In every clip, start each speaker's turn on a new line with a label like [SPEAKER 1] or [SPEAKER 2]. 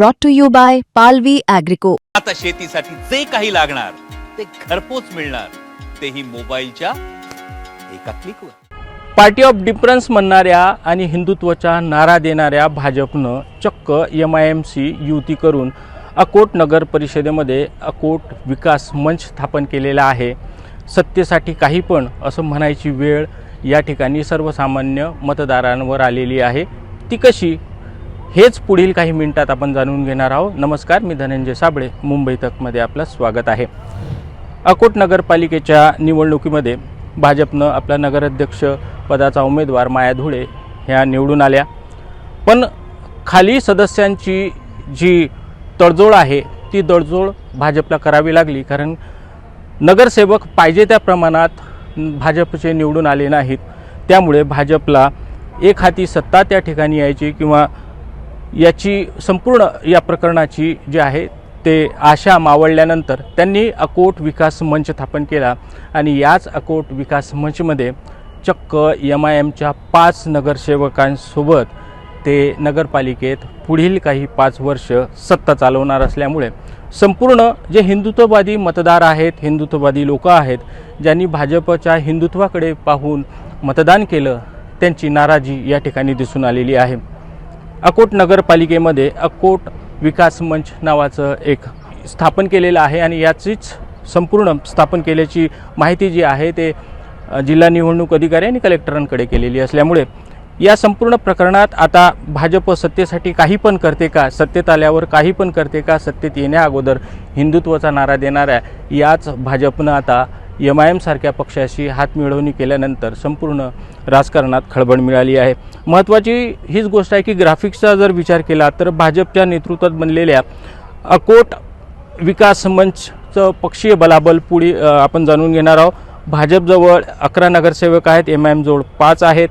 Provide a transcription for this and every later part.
[SPEAKER 1] brought to you by Palvi Agrico.
[SPEAKER 2] आता शेतीसाठी जे काही लागणार ते घरपोच मिळणार. तेही मोबाईलच्या एका क्लिकवर.
[SPEAKER 3] पार्टी ऑफ डिफरन्स म्हणणाऱ्या आणि हिंदुत्वाचा नारा देणाऱ्या भाजपनं चक्क एम आय एम सी युती करून अकोट नगर परिषदेमध्ये अकोट विकास मंच स्थापन केलेला आहे. सत्तेसाठी काही पण असं म्हणायची वेळ या ठिकाणी सर्वसामान्य मतदारांवर आलेली आहे. ती कशी? हेच पुढील काही मिनिटात आपण जाणून घेणार आहोत. नमस्कार मी धनंजय साबळे. मुंबई तकमध्ये आपलं स्वागत आहे. अकोट नगरपालिकेच्या निवडणुकीमध्ये भाजपनं आपला नगराध्यक्ष पदाचा उमेदवार माया धुळे ह्या निवडून आल्या. पण खाली सदस्यांची जी तडजोड आहे ती तडजोड भाजपला करावी लागली. कारण नगरसेवक पाहिजे त्या प्रमाणात भाजपचे निवडून आले नाहीत. त्यामुळे भाजपला एक हाती सत्ता त्या ठिकाणी यायची किंवा याची संपूर्ण या प्रकरणाची जी आहे ते आशा मावळल्यानंतर त्यांनी अकोट विकास मंच स्थापन केला आणि याच अकोट विकास मंचमध्ये चक्क एम आय एमच्या पाच नगरसेवकांसोबत ते नगरपालिकेत पुढील काही पाच वर्ष सत्ता चालवणार असल्यामुळे संपूर्ण जे हिंदुत्ववादी मतदार आहेत हिंदुत्ववादी लोक आहेत ज्यांनी भाजपच्या हिंदुत्वाकडे पाहून मतदान केलं त्यांची नाराजी या ठिकाणी दिसून आलेली आहे. अकोट नगरपालिकेमध्ये अकोट विकास मंच नावाचं एक स्थापन केलेलं आहे आणि याचीच संपूर्ण स्थापन केल्याची माहिती जी आहे ते जिल्हा निवडणूक अधिकारी आणि कलेक्टरांकडे केलेली असल्यामुळे या संपूर्ण प्रकरणात आता भाजप सत्तेसाठी काही पण करते का सत्तेत आल्यावर काही पण करते का सत्तेत येण्या अगोदर हिंदुत्वाचा नारा देणाऱ्या याच भाजपनं आता एम आय एमसारख्या पक्षाशी हात मिळवणी केल्यानंतर संपूर्ण राजकारणात खळबळ मिळाली आहे. महत्त्वाची हीच गोष्ट आहे की ग्राफिक्सचा जर विचार केला तर भाजपच्या नेतृत्वात बनलेल्या अकोट विकास मंचचं पक्षीय बलाबल पुढे आपण जाणून घेणार आहोत. भाजपजवळ अकरा नगरसेवक आहेत एम आय एमजवळ पाच आहेत.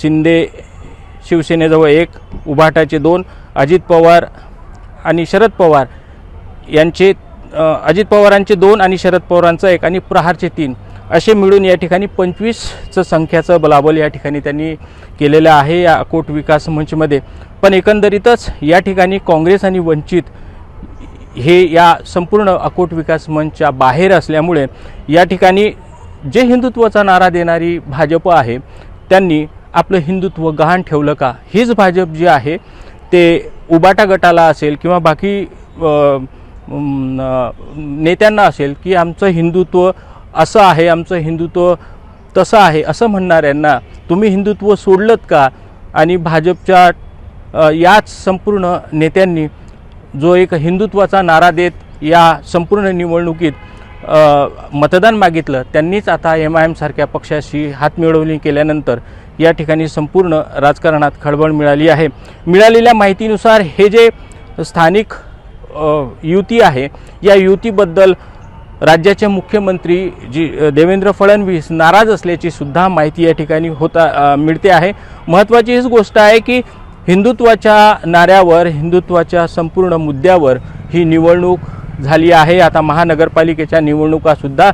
[SPEAKER 3] शिंदे शिवसेनेजवळ एक उभाटाचे दोन अजित पवार आणि शरद पवार यांचे अजित पवारांचे दोन आणि शरद पवारांचं एक आणि प्रहारचे तीन असे मिळून या ठिकाणी पंचवीसचं संख्याचं बलाबल या ठिकाणी त्यांनी केलेलं आहे या अकोट विकास मंचमध्ये. पण एकंदरीतच या ठिकाणी काँग्रेस आणि वंचित हे या संपूर्ण अकोट विकास मंचच्या बाहेर असल्यामुळे या ठिकाणी जे हिंदुत्वाचा नारा देणारी भाजप आहे त्यांनी आपलं हिंदुत्व गहाण ठेवलं का? हीच भाजप जी आहे ते उबाटा गटाला असेल किंवा बाकी नेत्यांना असेल की आमचं हिंदुत्व असं आहे आमचं हिंदुत्व तसं आहे असं म्हणणाऱ्यांना तुम्ही हिंदुत्व सोडलंत का? आणि भाजपच्या याच संपूर्ण नेत्यांनी जो एक हिंदुत्वाचा नारा देत या संपूर्ण निवडणुकीत मतदान मागितलं त्यांनीच आता एम आय एमसारख्या पक्षाशी हातमिळवणी केल्यानंतर या ठिकाणी संपूर्ण राजकारणात खळबळ मिळाली आहे. मिळालेल्या माहितीनुसार हे जे स्थानिक युती आहे. या युतीबद्दल राज्याचे मुख्यमंत्री जी देवेंद्र फडणवीस नाराज असल्याची सुद्धा माहिती या ठिकाणी होता मिळते आहे. महत्त्वाची हीच गोष्ट आहे की हिंदुत्वाच्या नाऱ्यावर हिंदुत्वाच्या संपूर्ण मुद्द्यावर ही निवडणूक झाली आहे. आता महानगरपालिकेच्या निवडणुकासुद्धा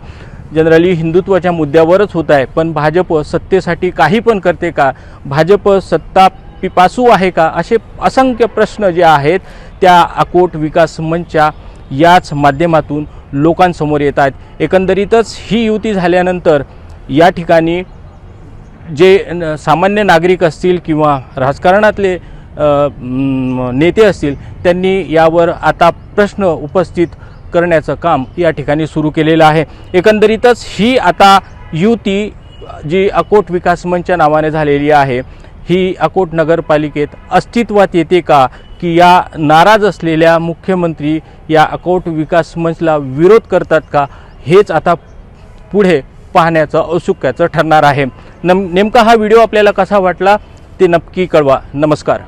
[SPEAKER 3] जनरली हिंदुत्वाच्या मुद्द्यावरच होत आहे. पण भाजप सत्तेसाठी काही पण करते का? भाजप सत्ता पिपासू आहे का? असे असंख्य प्रश्न जे आहेत त्या अकोट विकास मंचच्या याच माध्यमातून लोकांसमोर येत आहेत. एकंदरीतच ही युती झाल्यानंतर या ठिकाणी जे न- सामान्य नागरिक असतील किंवा राजकारणातले नेते असतील त्यांनी यावर आता प्रश्न उपस्थित करण्याचं काम या ठिकाणी सुरू केलेलं आहे. एकंदरीतच ही आता युती जी अकोट विकास मंचच्या नावाने झालेली आहे ही अकोट नगरपालिकेत अस्तित्वात येते का? की या नाराज असलेल्या मुख्यमंत्री या अकोट विकास मंचला विरोध करतात का? हेच आता पुढे पाहण्याचं औत्सुक्याचं ठरणार आहे. नम नेमका हा व्हिडिओ आपल्याला कसा वाटला ते नक्की कळवा. नमस्कार.